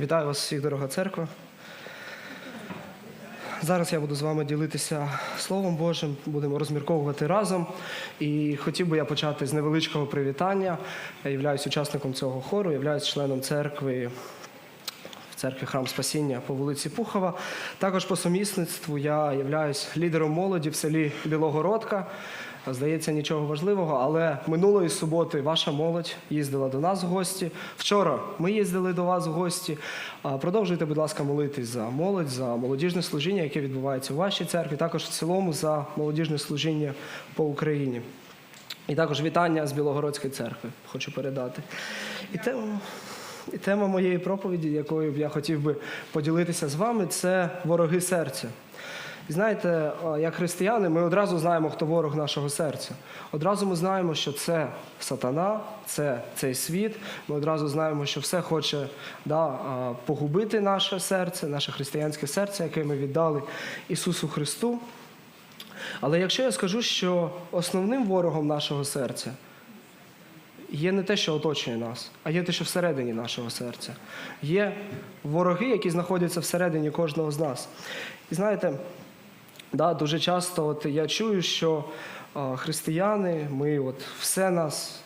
Вітаю вас всіх, дорога церква. Зараз я буду з вами ділитися Словом Божим, будемо розмірковувати разом. І хотів би я почати з невеличкого привітання. Я являюсь учасником цього хору, являюсь членом церкви в церкві Храм Спасіння по вулиці Пухова. Також по сумісництву я являюсь лідером молоді в селі Білогородка. Здається, нічого важливого, але минулої суботи ваша молодь їздила до нас в гості. Вчора ми їздили до вас в гості. Продовжуйте, будь ласка, молитись за молодь, за молодіжне служіння, яке відбувається у вашій церкві, також в цілому за молодіжне служіння по Україні. І також вітання з Білогородської церкви хочу передати. І тема, і тема моєї проповіді, якою б я хотів би поділитися з вами, це вороги серця. І знаєте, як християни, ми одразу знаємо, хто ворог нашого серця. Одразу ми знаємо, що це сатана, це цей світ. Ми одразу знаємо, що все хоче да, погубити наше серце, наше християнське серце, яке ми віддали Ісусу Христу. Але якщо я скажу, що основним ворогом нашого серця є не те, що оточує нас, а є те, що всередині нашого серця. Є вороги, які знаходяться всередині кожного з нас. І знаєте, да, дуже часто от я чую, що християни, ми от все нас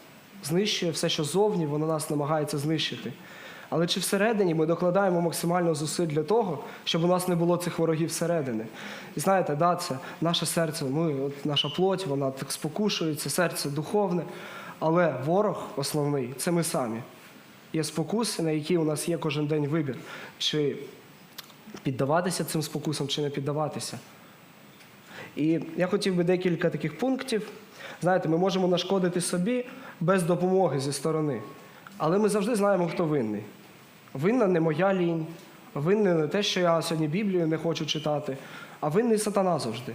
знищує, все, що зовні, воно нас намагається знищити. Але чи всередині ми докладаємо максимально зусиль для того, щоб у нас не було цих ворогів всередини? І знаєте, да, це наше серце, ми, от наша плоть, вона так спокушується, серце духовне. Але ворог основний це ми самі. Є спокуси, на які у нас є кожен день вибір. Чи піддаватися цим спокусам, чи не піддаватися. І я хотів би декілька таких пунктів. Знаєте, ми можемо нашкодити собі без допомоги зі сторони. Але ми завжди знаємо, хто винний. Винна не моя лінь, винне не те, що я сьогодні Біблію не хочу читати, а винний сатана завжди.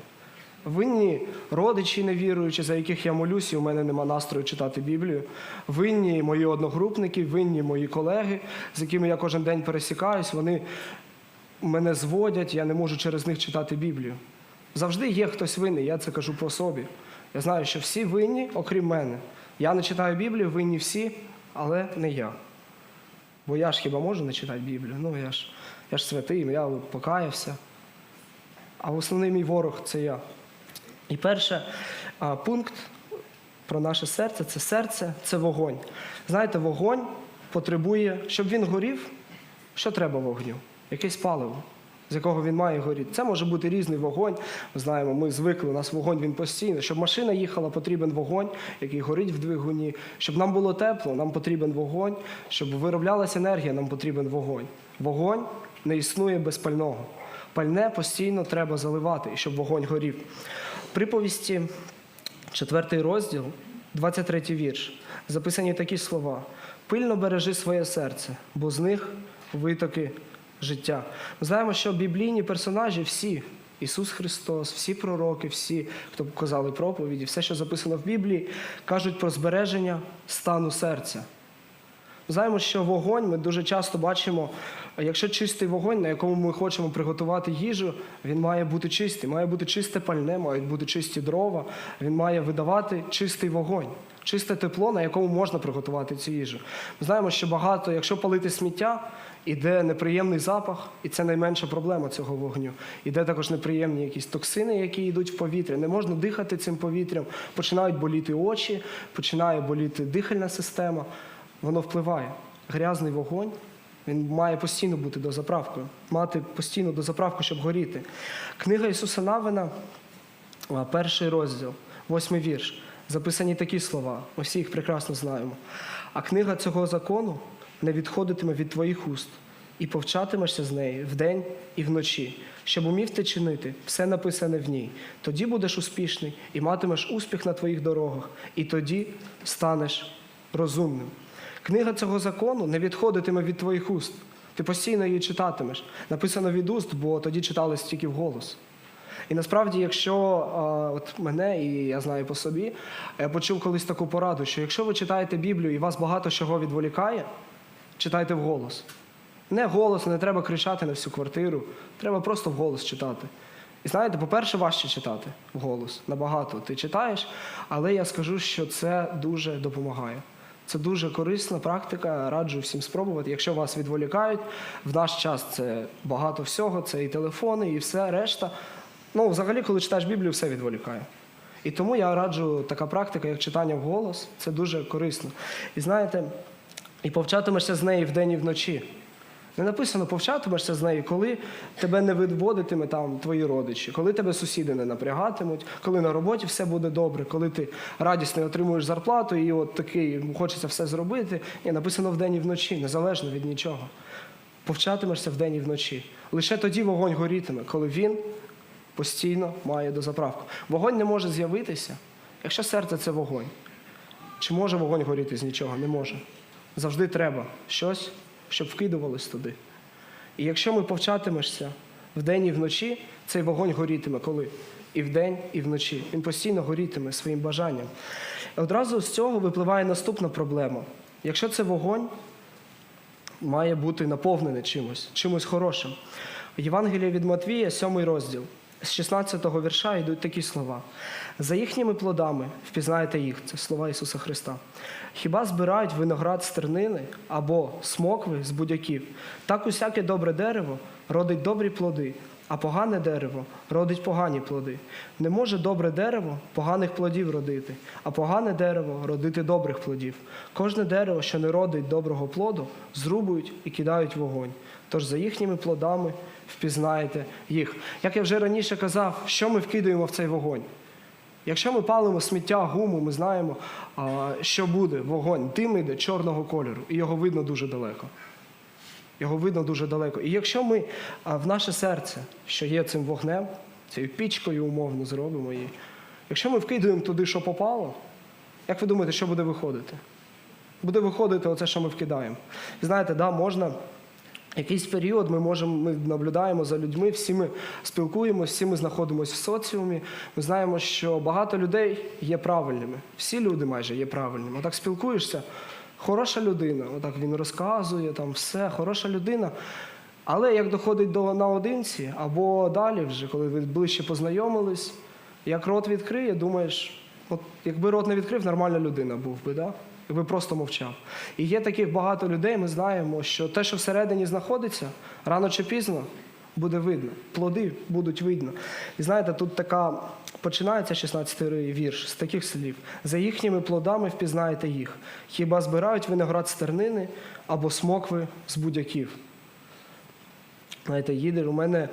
Винні родичі невіруючі, за яких я молюсь, і у мене нема настрою читати Біблію. Винні мої одногрупники, винні мої колеги, з якими я кожен день пересікаюсь, вони мене зводять, я не можу через них читати Біблію. Завжди є хтось винний, я це кажу по собі. Я знаю, що всі винні, окрім мене. Я не читаю Біблію, винні всі, але не я. Бо я ж хіба можу не читати Біблію? Ну я ж, я ж святий, я покаявся. А основний мій ворог це я. І перший пункт про наше серце це серце, це вогонь. Знаєте, вогонь потребує, щоб він горів, що треба вогню? Якесь паливо, з якого він має горіти. Це може бути різний вогонь. Ми знаємо, ми звикли, у нас вогонь він постійно. Щоб машина їхала, потрібен вогонь, який горить в двигуні. Щоб нам було тепло, нам потрібен вогонь. Щоб вироблялася енергія, нам потрібен вогонь. Вогонь не існує без пального. Пальне постійно треба заливати, щоб вогонь горів. Приповісті, четвертий розділ, 23 вірш. Записані такі слова: пильно бережи своє серце, бо з них витоки життя. Ми знаємо, що біблійні персонажі всі. Ісус Христос, всі пророки, всі, хто казали проповіді, все, що записано в Біблії, кажуть про збереження стану серця. Ми Знаємо, що вогонь ми дуже часто бачимо, якщо чистий вогонь, на якому ми хочемо приготувати їжу, він має бути чистий, має бути чисте пальне, мають бути чисті дрова, він має видавати чистий вогонь, чисте тепло, на якому можна приготувати цю їжу. Ми знаємо, що багато, якщо палити сміття, іде неприємний запах, і це найменша проблема цього вогню. Іде також неприємні якісь токсини, які йдуть в повітря. Не можна дихати цим повітрям, починають боліти очі, починає боліти дихальна система воно впливає. Грязний вогонь, він має постійно бути дозаправкою, мати постійну дозаправку, щоб горіти. Книга Ісуса Навина, перший розділ, восьмий вірш. Записані такі слова, ми всі їх прекрасно знаємо. А книга цього закону не відходитиме від твоїх уст, і повчатимешся з неї вдень і вночі, щоб умів ти чинити все написане в ній. Тоді будеш успішний і матимеш успіх на твоїх дорогах, і тоді станеш розумним. Книга цього закону не відходитиме від твоїх уст. Ти постійно її читатимеш. Написано від уст, бо тоді читали тільки вголос. І насправді, якщо от мене, і я знаю по собі, я почув колись таку пораду, що якщо ви читаєте Біблію і вас багато чого відволікає, читайте вголос. Не голос, не треба кричати на всю квартиру, треба просто вголос читати. І знаєте, по-перше, важче читати вголос. Набагато ти читаєш, але я скажу, що це дуже допомагає. Це дуже корисна практика, раджу всім спробувати. Якщо вас відволікають, в наш час це багато всього, це і телефони, і все решта. Ну, взагалі, коли читаєш Біблію, все відволікає. І тому я раджу така практика, як читання вголос, це дуже корисно. І знаєте, і повчатимешся з неї вдень і вночі. Не написано, повчатимешся з нею, коли тебе не відводитиме там твої родичі, коли тебе сусіди не напрягатимуть, коли на роботі все буде добре, коли ти радісно отримуєш зарплату і от такий ну, хочеться все зробити. Ні, написано вдень і вночі, незалежно від нічого. Повчатимешся вдень і вночі. Лише тоді вогонь горітиме, коли він постійно має дозаправку. Вогонь не може з'явитися, якщо серце це вогонь. Чи може вогонь горіти з нічого? Не може. Завжди треба щось, щоб вкидувалось туди. І якщо ми повчатимешся вдень і вночі, цей вогонь горітиме коли? І вдень, і вночі. Він постійно горітиме своїм бажанням. І одразу з цього випливає наступна проблема. Якщо це вогонь, має бути наповнений чимось, чимось хорошим. Євангелія від Матвія, 7 розділ. З 16 го вірша йдуть такі слова. За їхніми плодами впізнаєте їх, це слова Ісуса Христа. Хіба збирають виноград з тернини або смокви з будяків? Так усяке добре дерево родить добрі плоди, а погане дерево родить погані плоди. Не може добре дерево поганих плодів родити, а погане дерево родити добрих плодів. Кожне дерево, що не родить доброго плоду, зрубують і кидають вогонь. Тож за їхніми плодами впізнаєте їх. Як я вже раніше казав, що ми вкидаємо в цей вогонь? Якщо ми палимо сміття, гуму, ми знаємо, що буде вогонь. Дим іде чорного кольору, і його видно дуже далеко. Його видно дуже далеко. І якщо ми в наше серце, що є цим вогнем, цією пічкою умовно зробимо її, якщо ми вкидаємо туди, що попало, як ви думаєте, що буде виходити? Буде виходити оце, що ми вкидаємо. Знаєте, да, можна. Якийсь період ми можемо, ми наблюдаємо за людьми, всі ми спілкуємося, всі ми знаходимося в соціумі. Ми знаємо, що багато людей є правильними. Всі люди майже є правильними. Отак спілкуєшся, хороша людина, отак він розказує, там все, хороша людина. Але як доходить до наодинці, або далі, вже, коли ви ближче познайомились, як рот відкриє, думаєш, от якби рот не відкрив, нормальна людина був би, да? Якби просто мовчав. І є таких багато людей, ми знаємо, що те, що всередині знаходиться, рано чи пізно буде видно. Плоди будуть видно. І знаєте, тут така починається 16-й вірш з таких слів: за їхніми плодами впізнаєте їх. Хіба збирають виноград з тернини або смокви з будяків. Знаєте, їдеш, у мене,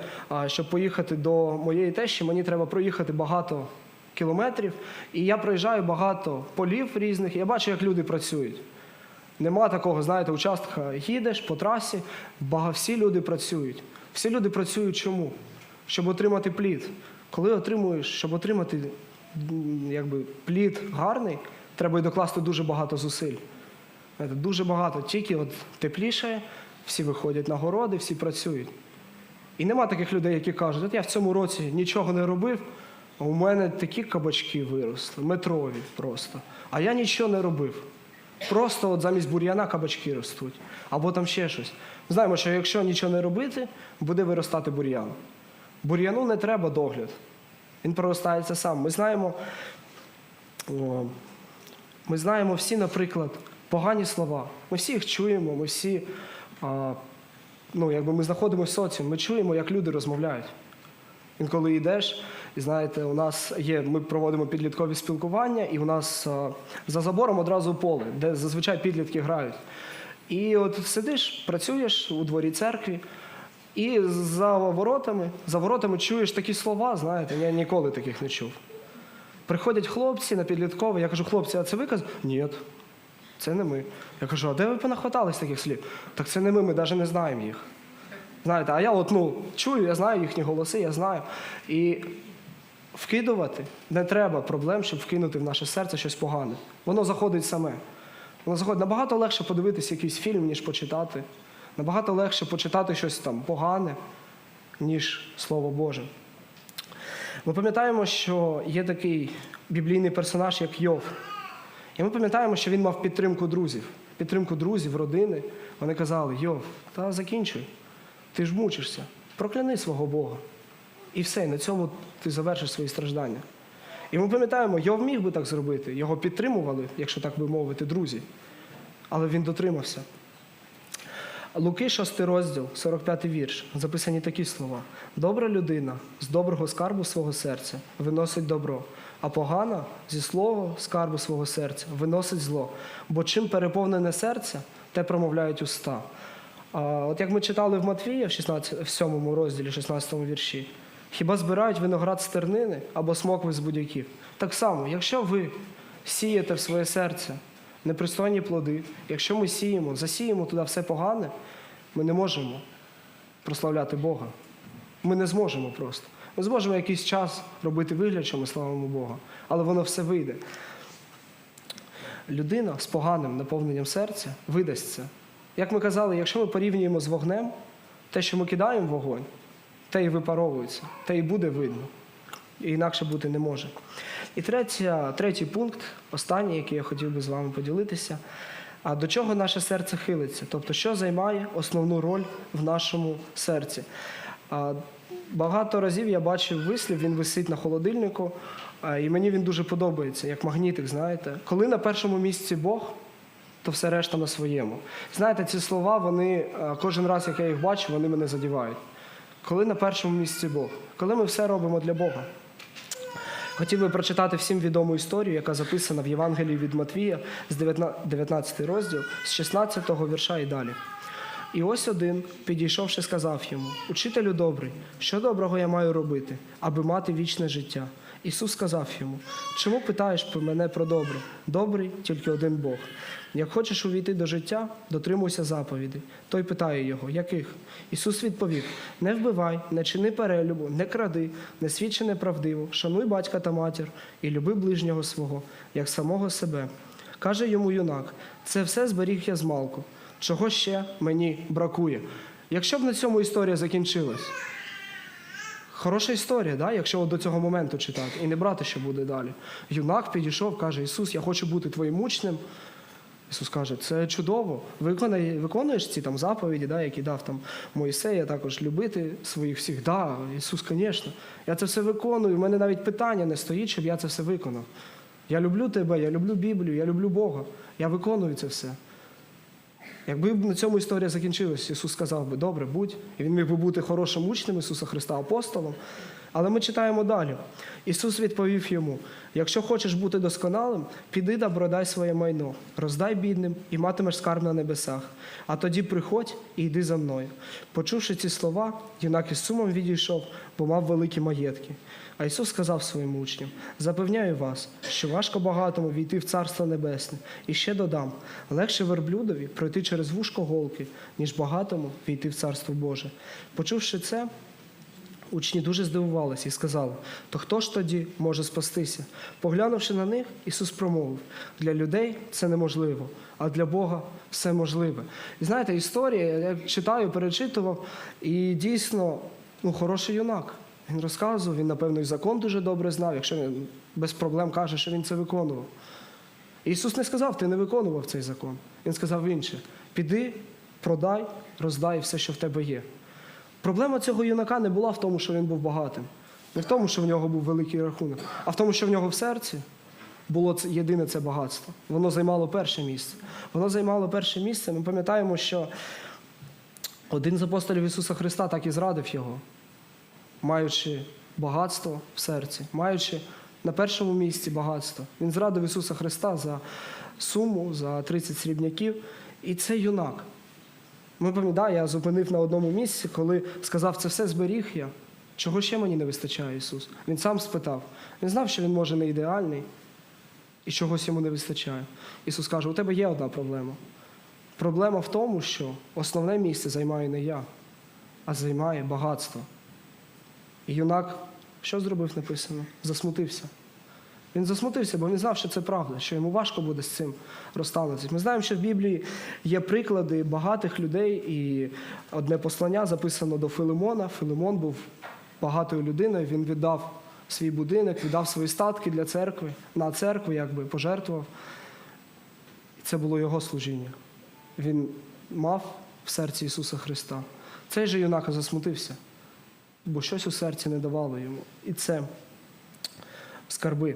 щоб поїхати до моєї тещі, мені треба проїхати багато кілометрів, і я проїжджаю багато полів різних, і я бачу, як люди працюють. Нема такого, знаєте, участка їдеш по трасі, бага, всі люди працюють. Всі люди працюють чому? Щоб отримати плід. Коли отримуєш, щоб отримати якби, плід гарний, треба й докласти дуже багато зусиль. Дуже багато. Тільки от тепліше, всі виходять на городи, всі працюють. І нема таких людей, які кажуть, от я в цьому році нічого не робив, у мене такі кабачки виросли, метрові просто. А я нічого не робив. Просто от замість бур'яна кабачки ростуть. Або там ще щось. Знаємо, що якщо нічого не робити, буде виростати бур'ян. Бур'яну не треба догляд. Він проростається сам. Ми знаємо, ми знаємо всі, наприклад, погані слова. Ми всі їх чуємо, ми всі, ну, якби ми знаходимося в соціумі, ми чуємо, як люди розмовляють. Інколи йдеш, і знаєте, у нас є, ми проводимо підліткові спілкування, і у нас а, за забором одразу поле, де зазвичай підлітки грають. І от сидиш, працюєш у дворі церкві, і за воротами, за воротами чуєш такі слова, знаєте, я ніколи таких не чув. Приходять хлопці на підлітковий, я кажу, хлопці, а це ви? Ні, це не ми. Я кажу, а де ви понахватались таких слів? Так це не ми, ми навіть не знаємо їх. Знаєте, а я от, ну, чую, я знаю їхні голоси, я знаю. І вкидувати не треба проблем, щоб вкинути в наше серце щось погане. Воно заходить саме. Воно заходить набагато легше подивитися якийсь фільм, ніж почитати. Набагато легше почитати щось там погане, ніж Слово Боже. Ми пам'ятаємо, що є такий біблійний персонаж, як Йов. І ми пам'ятаємо, що він мав підтримку друзів. Підтримку друзів, родини. Вони казали: Йов, та закінчуй. Ти ж мучишся, прокляни свого Бога. І все, на цьому ти завершиш свої страждання. І ми пам'ятаємо, Йов міг би так зробити, його підтримували, якщо так би мовити, друзі. але він дотримався. Луки, 6 розділ, 45 вірш, записані такі слова: Добра людина з доброго скарбу свого серця виносить добро, а погана зі слова скарбу свого серця виносить зло. Бо чим переповнене серце, те промовляють уста. От як ми читали в Матвія в, 16, в 7 розділі, 16 вірші, хіба збирають виноград з тернини або смокви з будяків? Так само, якщо ви сієте в своє серце непристойні плоди, якщо ми сіємо, засіємо туди все погане, ми не можемо прославляти Бога. Ми не зможемо просто. Ми зможемо якийсь час робити вигляд, що ми славимо Бога, але воно все вийде. Людина з поганим наповненням серця видасть це. Як ми казали, якщо ми порівнюємо з вогнем, те, що ми кидаємо в вогонь, те і випаровується, те і буде видно. І інакше бути не може. І третя, третій пункт, останній, який я хотів би з вами поділитися. А до чого наше серце хилиться? Тобто, що займає основну роль в нашому серці? А, Багато разів я бачив вислів, він висить на холодильнику, і мені він дуже подобається, як магнітик, знаєте. Коли на першому місці Бог, то все решта на своєму. Знаєте, ці слова, вони кожен раз, як я їх бачу, вони мене задівають. Коли на першому місці Бог, коли ми все робимо для Бога. Хотів би прочитати всім відому історію, яка записана в Євангелії від Матвія з 19 розділ, з 16 вірша і далі. І ось один, підійшовши, сказав йому: Учителю добрий, що доброго я маю робити, аби мати вічне життя? Ісус сказав йому: Чому питаєш про мене про добре? Добрий тільки один Бог. Як хочеш увійти до життя, дотримуйся заповідей. Той питає його, яких? Ісус відповів: Не вбивай, не чини перелюбу, не кради, не свідчи неправдиво, шануй батька та матір і люби ближнього свого, як самого себе. Каже йому юнак: це все зберіг я змалку. Чого ще мені бракує? Якщо б на цьому історія закінчилась, хороша історія, да? якщо от до цього моменту читати, і не брати, що буде далі. Юнак підійшов, каже: Ісус, я хочу бути твоїм учнем. Ісус каже, це чудово. Виконай, виконуєш ці там заповіді, да, які дав там Моїсея, також любити своїх всіх. Да, Ісус, звісно. Я це все виконую. У мене навіть питання не стоїть, щоб я це все виконав. Я люблю тебе, я люблю Біблію, я люблю Бога. Я виконую це все. Якби на цьому історія закінчилась, Ісус сказав би, добре, будь. І він міг би бути хорошим учнем Ісуса Христа, апостолом. Але ми читаємо далі. Ісус відповів йому: якщо хочеш бути досконалим, піди да продай своє майно, роздай бідним і матимеш скарб на небесах. А тоді приходь і йди за мною. Почувши ці слова, юнак із сумом відійшов, бо мав великі маєтки. А Ісус сказав своїм учням: запевняю вас, що важко багатому війти в Царство Небесне. І ще додам: легше верблюдові пройти через вушко голки, ніж багатому війти в Царство Боже. Почувши це, Учні дуже здивувалися і сказали: то хто ж тоді може спастися? Поглянувши на них, Ісус промовив: для людей це неможливо, а для Бога все можливе. І знаєте, історія, я читаю, перечитував, і дійсно ну, хороший юнак. Він розказував, він, напевно, і закон дуже добре знав, якщо він без проблем каже, що він це виконував. Ісус не сказав, ти не виконував цей закон. Він сказав інше: піди, продай, роздай все, що в тебе є. Проблема цього юнака не була в тому, що він був багатим, не в тому, що в нього був великий рахунок, а в тому, що в нього в серці було єдине це багатство. Воно займало перше місце. Воно займало перше місце. Ми пам'ятаємо, що один з апостолів Ісуса Христа так і зрадив його, маючи багатство в серці, маючи на першому місці багатство. Він зрадив Ісуса Христа за суму, за 30 срібняків. І це юнак. Ми пам'ятаємо, я зупинив на одному місці, коли сказав, це все зберіг я. Чого ще мені не вистачає Ісус? Він сам спитав. Він знав, що він може не ідеальний і чогось йому не вистачає. Ісус каже: у тебе є одна проблема. Проблема в тому, що основне місце займаю не я, а займає багатство. Юнак, що зробив написано? Засмутився. Він засмутився, бо він знав, що це правда, що йому важко буде з цим розставитися. Ми знаємо, що в Біблії є приклади багатих людей, і одне послання записано до Филимона. Филимон був багатою людиною, він віддав свій будинок, віддав свої статки для церкви, на церкву, якби пожертвував. І це було його служіння. Він мав в серці Ісуса Христа. Цей же юнак засмутився, бо щось у серці не давало йому. І це скарби.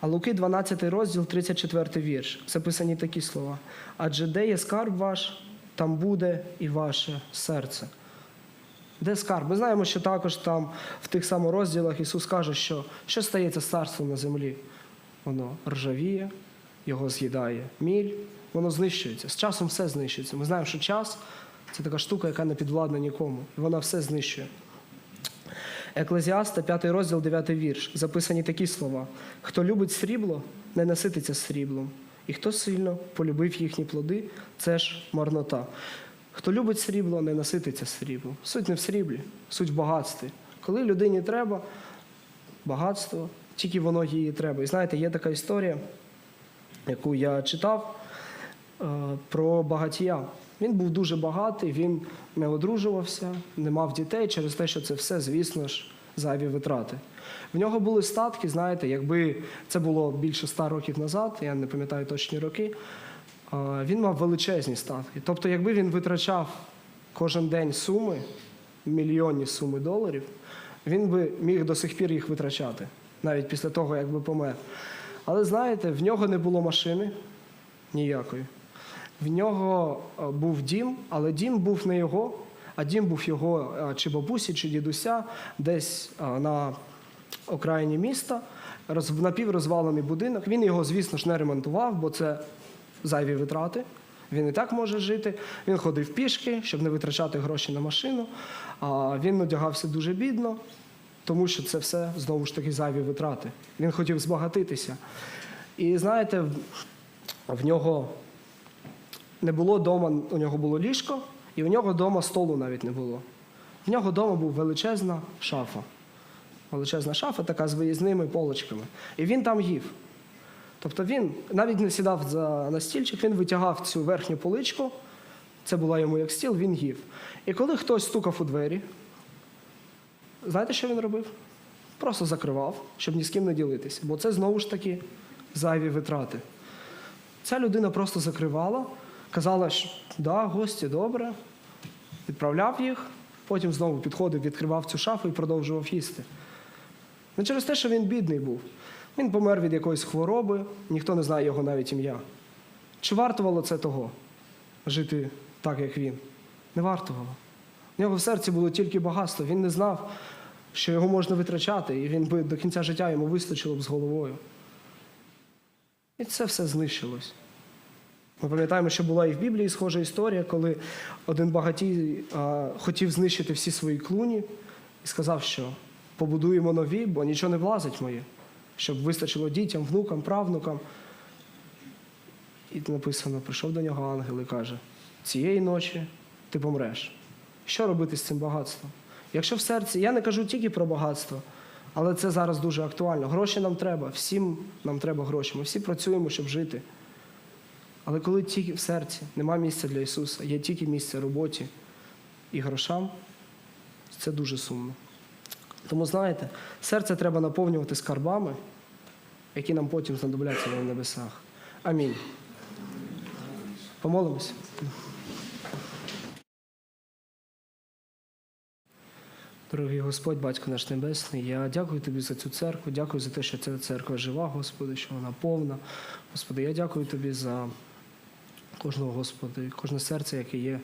А Луки 12 розділ, 34 вірш. Записані такі слова. Адже де є скарб ваш, там буде і ваше серце. Де скарб? Ми знаємо, що також там в тих самих розділах Ісус каже, що що стається з царством на землі? Воно ржавіє, його з'їдає міль, воно знищується. З часом все знищується. Ми знаємо, що час це така штука, яка не підвладна нікому. І вона все знищує. Еклезіаста, 5 розділ, 9 вірш. Записані такі слова: хто любить срібло, не насититься сріблом, і хто сильно полюбив їхні плоди, це ж марнота. Хто любить срібло, не насититься сріблом. Суть не в сріблі, суть в багатстві. Коли людині треба багатство, тільки воно їй треба. І знаєте, є така історія, яку я читав е, про багатія. Він був дуже багатий, він не одружувався, не мав дітей через те, що це все, звісно ж, зайві витрати. В нього були статки, знаєте, якби це було більше ста років назад, я не пам'ятаю точні роки, він мав величезні статки. Тобто, якби він витрачав кожен день суми, мільйонні суми доларів, він би міг до сих пір їх витрачати, навіть після того, як би помер. Але знаєте, в нього не було машини ніякої. В нього е, був дім, але дім був не його, а дім був його е, чи бабусі, чи дідуся, десь е, на окраїні міста, роз- напіврозвалений будинок. Він його, звісно ж, не ремонтував, бо це зайві витрати. Він і так може жити. Він ходив пішки, щоб не витрачати гроші на машину. Він одягався дуже бідно, тому що це все знову ж таки зайві витрати. Він хотів збагатитися. І знаєте, в нього не було вдома, у нього було ліжко, і у нього вдома столу навіть не було. В нього вдома був величезна шафа. Величезна шафа, така з виїзними полочками. І він там їв. Тобто він навіть не сідав за на стільчик, він витягав цю верхню поличку, це була йому як стіл, він їв. І коли хтось стукав у двері, знаєте, що він робив? Просто закривав, щоб ні з ким не ділитися. Бо це знову ж таки зайві витрати. Ця людина просто закривала, казала, що да, гості добре, відправляв їх, потім знову підходив, відкривав цю шафу і продовжував їсти. Не через те, що він бідний був. Він помер від якоїсь хвороби, ніхто не знає його навіть ім'я. Чи вартувало це того жити так, як він? Не вартувало. В нього в серці було тільки багатство. Він не знав, що його можна витрачати, і він би до кінця життя йому вистачило б з головою. І це все знищилось. Ми пам'ятаємо, що була і в Біблії схожа історія, коли один багатій а, хотів знищити всі свої клуні і сказав, що побудуємо нові, бо нічого не влазить моє, щоб вистачило дітям, внукам, правнукам. І написано: прийшов до нього ангел і каже: цієї ночі ти помреш. Що робити з цим багатством? Якщо в серці, я не кажу тільки про багатство, але це зараз дуже актуально. Гроші нам треба, всім нам треба гроші. Ми всі працюємо, щоб жити. Але коли тільки в серці нема місця для Ісуса, є тільки місце роботі і грошам, це дуже сумно. Тому знаєте, серце треба наповнювати скарбами, які нам потім знадобляться на небесах. Амінь. Помолимось. Дорогий Господь, Батько наш Небесний, я дякую Тобі за цю церкву, дякую за те, що ця церква жива, Господи, що вона повна. Господи, я дякую Тобі за кожного, Господи, кожне серце, яке є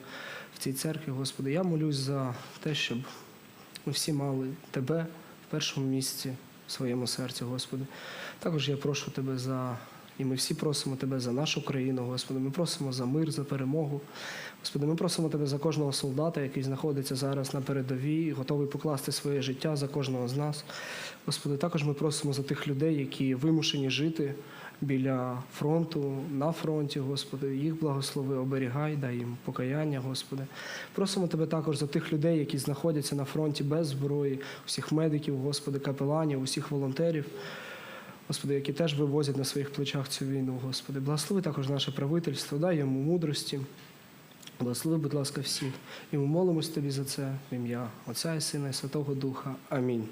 в цій церкві, Господи. Я молюсь за те, щоб ми всі мали Тебе в першому місці в своєму серці, Господи. Також я прошу Тебе за. І ми всі просимо Тебе за нашу країну, Господи. Ми просимо за мир, за перемогу. Господи, ми просимо Тебе за кожного солдата, який знаходиться зараз на передовій, готовий покласти своє життя за кожного з нас. Господи, також ми просимо за тих людей, які вимушені жити біля фронту, на фронті, Господи. Їх благослови, оберігай, дай їм покаяння, Господи. Просимо Тебе також за тих людей, які знаходяться на фронті без зброї, усіх медиків, Господи, капеланів, усіх волонтерів. Господи, які теж вивозять на своїх плечах цю війну, Господи. Благослови також наше правительство, дай йому мудрості. Благослови, будь ласка, всіх. І ми молимось Тобі за це в ім'я Отця і Сина і Святого Духа. Амінь.